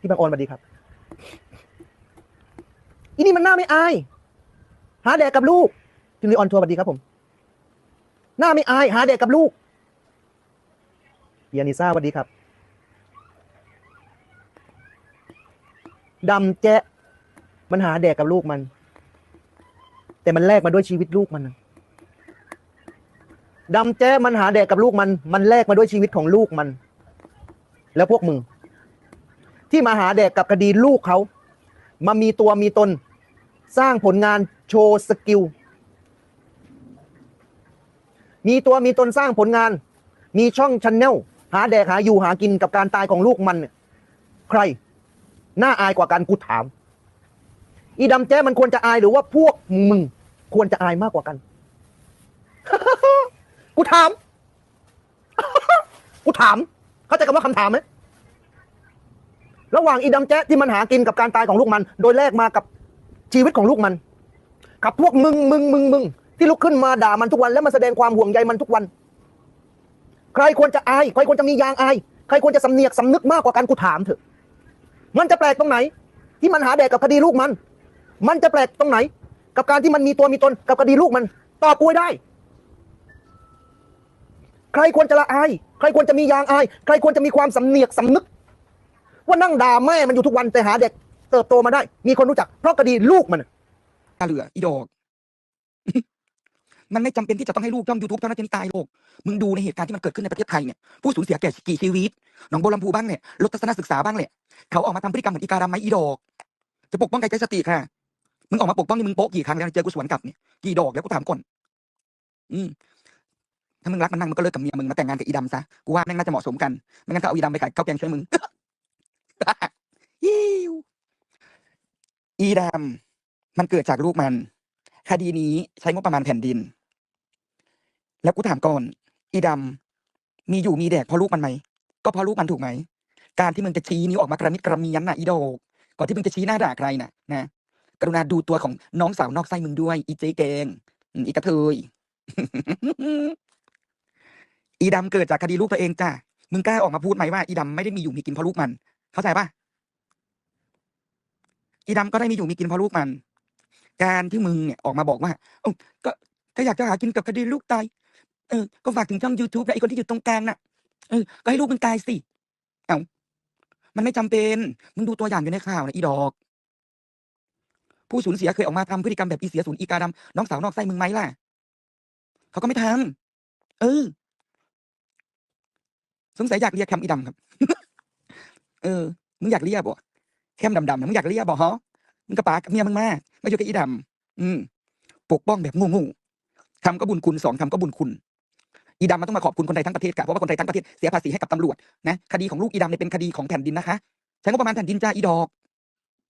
พี่บางออนสวัสดีครับอีนี่มันหน้าไม่อายหาแดกกับลูกพี่ลีออนทัวร์สวัสดีครับผม หน้าไม่อาย หาแดกกับลูกเบียนิซ่าสวัสดีครับดำแจ๊ะมันหาแดกกับลูกมัน แต่มันแลกมาด้วยชีวิตลูกมันดำแจ๊ะมันหาแดกกับลูกมัน มันแลกมาด้วยชีวิตของลูกมัน แล้วพวกมึง ที่มาหาแดกกับคดีลูกเขา มามีตัวมีตน สร้างผลงานโชว์สกิล มีตัวมีตนสร้างผลงาน มีช่องชันแนลหาแดกหาอยู่หากินกับการตายของลูกมันเนี่ยใคร น่าอายกว่ากันกูถาม อีดำแจ้มันควรจะอายหรือว่าพวกมึงควรจะอายมากกว่ากัน กูถาม กูถาม เข้าใจคำว่าคำถามไหม ระหว่างอีดำแจ๊ะที่มันหากินกับการตายของลูกมัน โดยแลกมากับชีวิตของลูกมัน กับพวกมึงมึงมึงมึงที่ลุกขึ้นมาด่ามันทุกวัน แล้วมาแสดงความห่วงใยมันทุกวัน ใครควรจะอาย ใครควรจะมียางอาย ใครควรจะสำเนียกสำนึกมากกว่ากันกูถามเถอะ มันจะแปลกตรงไหน ที่มันหาแดกกับคดีลูกมัน มันจะแปลกตรงไหน กับการที่มันมีตัวมีตนกับคดีลูกมันตอบกูได้ ใครควรจะละอาย ใครควรจะมียางอาย ใครควรจะมีความสำเนียกสำนึก ว่านั่งด่าแม่มันอยู่ทุกวันแต่หาเด็กเติบโตมาได้ มีคนรู้จัก เพราะคดีลูกมันตาเหลือ อีดอก มันไม่จำเป็นที่จะต้องให้ลูกย่อมยูทูบเท่านั้นจนตายโลก มึงดูในเหตุการณ์ที่มันเกิดขึ้นในประเทศไทยเนี่ยผู้สูญเสียแก่กี่ชีวิตหนองบัวลำพูบ้างเนี่ยลดทัศนศึกษาบ้างแหละเขาออกมาทำพฤติกรรมเหมือนอีการำไหมอีดอก จะปกป้องใครใจสติค่ะมึงออกมาปกป้องนี่มึงโป๊ะกี่ครั้งแล้วเจอกูสวนกลับเนี่ยกี่ดอกแล้วกูถามก่อนอืมถ้ามึงรักมันนั่งมึงก็เลิกกับเมียมึงมาแต่งงานกับอีดำซะกูว่าแม่งน่าจะเหมาะสมกันไม่งั้นก็เอาอีดำไปขายข้าวแกงช่วยมึง ยิวอีดำมันเกิดจากลูกมัน คดีนี้ใช้งบประมาณแผ่นดิน แล้วกูถามก่อน อีดำมีอยู่มีแดกเพราะลูกมันไหม ก็เพราะลูกมันถูกไหม การที่มึงจะชี้นิ้วออกมากระมิดกระเมียนน่ะอีโดกก่อนที่มึงจะชี้หน้าด่าใครน่ะ นะ กรุณาดูตัวของน้องสาวนอกไส้มึงด้วย อีเจแกงอีกระเทยอีดำเกิดจากคดีลูกตัวเองจ้ะ มึงกล้าออกมาพูดไหมว่าอีดำไม่ได้มีอยู่มีกินเพราะลูกมัน เข้าใจปะอีดำก็ได้มีอยู่มีกินเพราะลูกมัน การที่มึงเนี่ยออกมาบอกว่าเอ้ก็ก็อยากจะหากินกับคดีลูกตายเออก็ฝากถึงช่อง YouTube และไอคนที่อยู่ตรงกลางน่ะเออก็ให้ลูกมึงตายสิเอ้ามันไม่จำเป็นมึงดูตัวอย่างอยู่ในข่าวนะอีดอกผู้สูญเสียเคยออกมาทำพฤติกรรมแบบอีเสียศูนย์อีกาดำน้องสาวนอกไส้มึงไหมล่ะ เขาก็ไม่ทำเออ สงสัยอยากเรียกคมอีดำครับ ออ มึงอยากเรียกบ่แคมดำๆมึงอยากเรียกบ่ฮะมึงกระปากเมียมึงมาไม่อยู่กับอีดำอืมปกป้องแบบงูงูๆทำก็บุญคุณสองทำก็บุญคุณอีดำมันต้องมาขอบคุณคนไทยทั้งประเทศค่ะเพราะว่าคนไทยทั้งประเทศเสียภาษีให้กับตำรวจนะคดีของลูกอีดำเนี่ยเป็นคดีของแผ่นดินนะคะใช้งบประมาณแผ่นดินจ้าอีดอก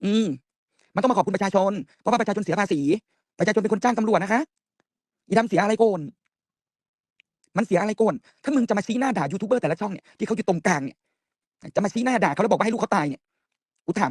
อืมมันต้องมาขอบคุณประชาชน เพราะว่าประชาชนเสียภาษี ประชาชนเป็นคนจ้างตำรวจนะคะ อีดำเสียอะไรโกนมันเสียอะไรโกนถ้ามึงจะมาชี้หน้าด่ายูทูบเบอร์แต่ละช่องเนี่ยที่เขาอยู่ตรงกลางเนี่ย จะมาชี้หน้าด่าเขาแล้วบอกว่าให้ลูกเขาตายเนี่ยกูถาม